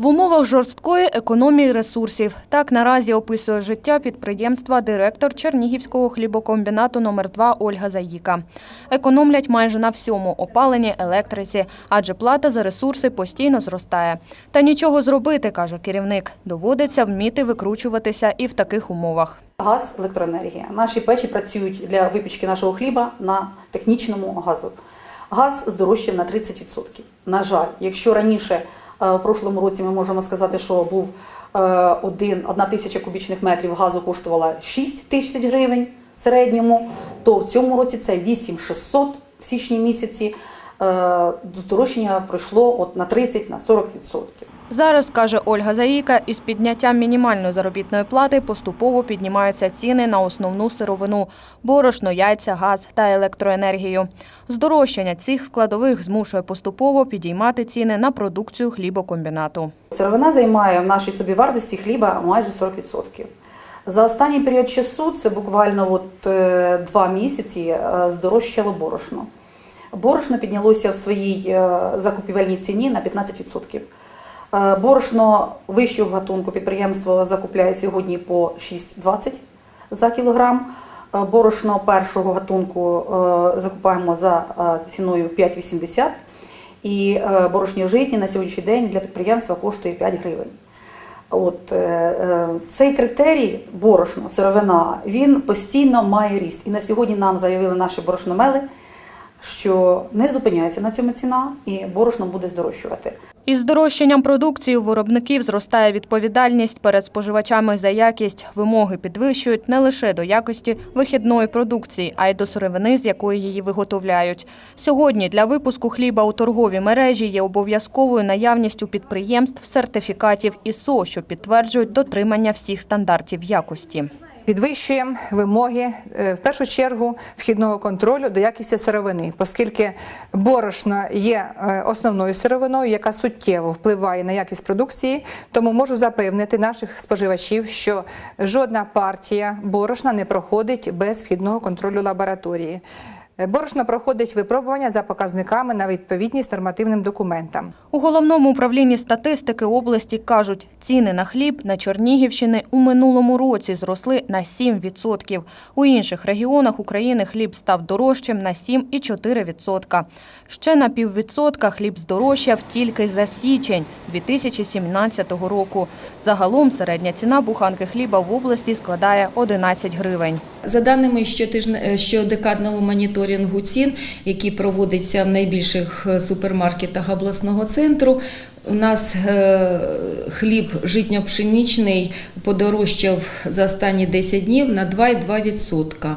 В умовах жорсткої економії ресурсів так наразі описує життя підприємства директор Чернігівського хлібокомбінату номер 2 Ольга Заїка. Економлять майже на всьому опаленні, електриці, адже плата за ресурси постійно зростає. Та нічого зробити, каже керівник. Доводиться вміти викручуватися і в таких умовах. Газ, електроенергія. Наші печі працюють для випічки нашого хліба на технічному газу. Газ здорожчав на 30%. На жаль, якщо раніше в прошлому році ми можемо сказати, що був е, один, одна тисяча кубічних метрів газу коштувала 6 тисяч гривень в середньому, то в цьому році це 8600 в січні місяці. Е, Здорожчання пройшло от на 30 на 40%. Зараз, каже Ольга Заїка, із підняттям мінімальної заробітної плати поступово піднімаються ціни на основну сировину – борошно, яйця, газ та електроенергію. Здорожчання цих складових змушує поступово підіймати ціни на продукцію хлібокомбінату. Сировина займає в нашій собівартості хліба майже 40%. За останній період часу, це буквально от, е, два місяці, е, здорожчало борошно. Борошно піднялося в своїй е, закупівельній ціні на 15%. Е, Борошно вищого гатунку підприємство закупляє сьогодні по 6,20 за кілограм. Е, Борошно першого гатунку е, закупаємо за ціною 5,80. І борошні житні на сьогоднішній день для підприємства коштує 5 гривень. От цей критерій борошно, сировина, він постійно має ріст. І на сьогодні нам заявили наші борошномели, що не зупиняється на цьому ціна, і борошно буде здорожчувати. Із здорожчанням продукції у виробників зростає відповідальність перед споживачами за якість. Вимоги підвищують не лише до якості вихідної продукції, а й до сировини, з якої її виготовляють. Сьогодні для випуску хліба у торговій мережі є обов'язковою наявність у підприємств сертифікатів ІСО, що підтверджують дотримання всіх стандартів якості. Підвищуємо вимоги е, в першу чергу вхідного контролю до якісті сировини, оскільки борошно є е, основною сировиною, яка суттєво впливає на якість продукції. Тому можу запевнити наших споживачів, що жодна партія борошна не проходить без вхідного контролю лабораторії. Е, Борошно проходить випробування за показниками на відповідність нормативним документам. У головному управлінні статистики області кажуть, ціни на хліб на Чернігівщини у минулому році зросли на 7%. У інших регіонах України хліб став дорожчим на 7,4%. Ще на піввідсотка хліб здорожчав тільки за січень 2017 року. Загалом середня ціна буханки хліба в області складає 11 гривень. За даними щодекадного моніторингу цін, який проводиться в найбільших е, супермаркетах обласного центру, у нас е, хліб житньо-пшеничний подорожчав за останні 10 днів на 2,2%.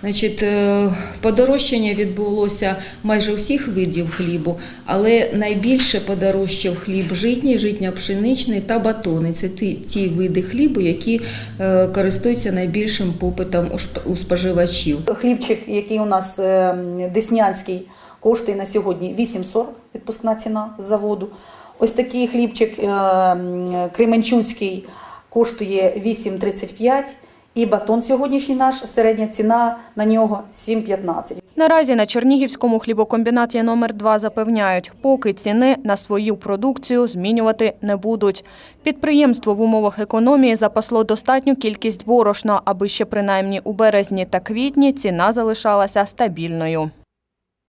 Значить, е, подорожчання відбулося майже усіх видів хлібу, але найбільше подорожчав хліб житній, житньо-пшеничний та батони. Це ті, види хлібу, які е, користуються найбільшим попитом у споживачів. Хлібчик, який у нас е, деснянський, коштує на сьогодні 8,40 відпускна ціна з заводу. Ось такий хлібчик кременчуцький коштує 8,35 і батон сьогоднішній наш, середня ціна на нього 7,15. Наразі на Чернігівському хлібокомбінаті номер 2 запевняють, поки ціни на свою продукцію змінювати не будуть. Підприємство в умовах економії запасло достатню кількість борошна, аби ще принаймні у березні та квітні ціна залишалася стабільною.